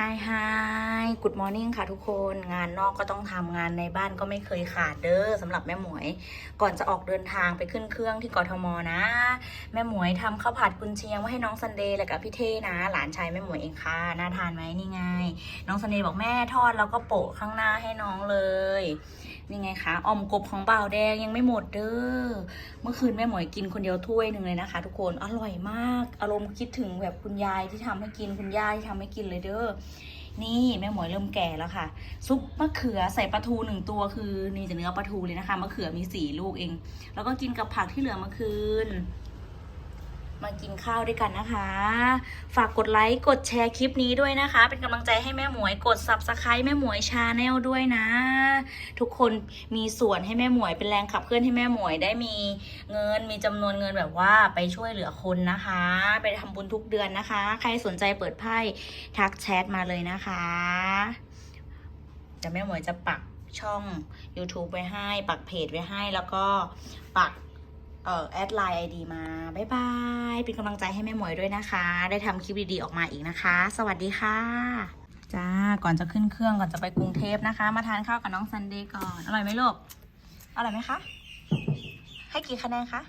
ฮไฮกูดมอร์นิ่งค่ะทุกคน งานนอกก็ต้องทำงานในบ้านก็ไม่เคยขาดเด้อสำหรับแม่หมวย ก่อนจะออกเดินทางไปขึ้นเครื่องที่กทมนะ แม่หมวยทำข้าวผัดกุนเชียงไว้ให้น้องซันเดย์และกับพี่เท่นะ หลานชายแม่หมวยเองค่ะ น่าทานไหมนี่ไง น้องซันเดย์บอกแม่ทอดแล้วก็โปะข้างหน้าให้น้องเลย นี่ไงคะออมกบของเบ่าแดงยังไม่หมดเด้อ เมื่อคืนแม่หมวยกินคนเดียวถ้วยหนึ่งเลยนะคะ ทุกคน อร่อยมาก อารมณ์คิดถึงแบบคุณยายที่ทำให้กินคุณย่าที่ทำให้กินเลยเด้อ นี่แม่หมวยเริ่มแก่แล้วค่ะ ซุปมะเขือใส่ปลาทูหนึ่งตัวคือ นี่จะเนื้อปลาทูเลยนะคะ มะเขือมีสี่ลูกเอง แล้วก็กินกับผักที่เหลือเมื่อคืน มากินข้าวด้วยกันนะคะ ฝากกดไลค์กดแชร์คลิปนี้ด้วยนะคะ เป็นกำลังใจให้แม่หมวยกด subscribe แม่หมวยชาแนลด้วยนะ ทุกคนมีส่วนให้แม่หมวยเป็นแรงขับเคลื่อนให้แม่หมวยได้มีเงินมีจำนวนเงินแบบว่าไปช่วยเหลือคนนะคะ ไปทำบุญทุกเดือนนะคะ ใครสนใจเปิดไพ่ทักแชทมาเลยนะคะจะแม่หมวยจะปักช่อง YouTube ไว้ให้ ปักเพจไว้ให้แล้วก็ปัก เอ่อแอดไลน์ไอดีมาบ๊ายบาย เป็นกำลังใจให้แม่หมวยด้วยนะคะ ได้ทำคลิปดีๆออกมาอีกนะคะ สวัสดีค่ะ จ้า ก่อนจะขึ้นเครื่องก่อนจะไปกรุงเทพนะคะ มาทานข้าวกับน้องซันเดย์ก่อน อร่อยไหมลูก อร่อยไหมคะ ให้กี่คะแนนคะ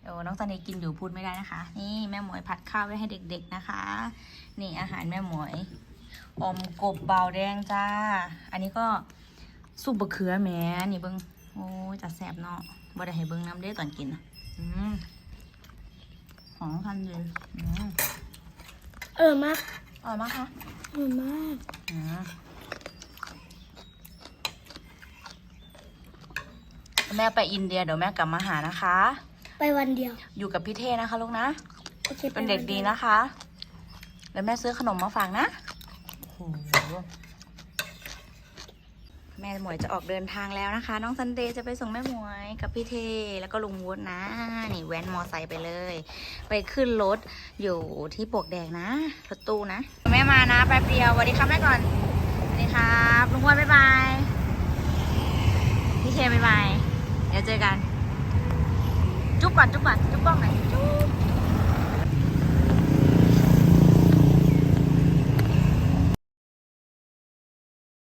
เดี๋ยวน้องซันเดย์กินอยู่พูดไม่ได้นะคะ นี่แม่หมวยผัดข้าวไว้ให้เด็ก ๆนะคะ นี่อาหารแม่หมวย อมกบเบาแดงจ้า อันนี้ก็ซุปบะเขือแหมนี่เบิ้ง โอ้ยจะแสบเนาะบ่ได้ให้เบิ้งน้ำเด้ตอนกินนะอืมหอมคันเลยอืมเออมากอร่อยมากคะเออมากอืมแม่ไปอินเดียเดี๋ยวแม่กลับมาหานะคะ ไปวันเดียว อยู่กับพี่เท่นะคะลูกนะโอเคเป็นเด็กดีนะคะเดี๋ยวแม่ซื้อขนมมาฝากนะโอ้โห แม่หมวยจะออกเดินทางแล้วนะคะ น้องซันเดย์จะไปส่งแม่หมวยกับพี่เท แล้วก็ลุงวุฒินะ นี่แว้นมอไซค์ไปเลย ไปขึ้นรถอยู่ที่ปวกแดงนะรถตู้นะ แม่มานะแป๊บเดียวสวัสดีครับแม่ก่อนสวัสดีครับลุงวุฒิบ๊ายบายพี่เทบ๊ายบายเดี๋ยวเจอกัน จุ๊บก่อนจุ๊บก่อนจุ๊บกล้องหน่อยจุ๊บ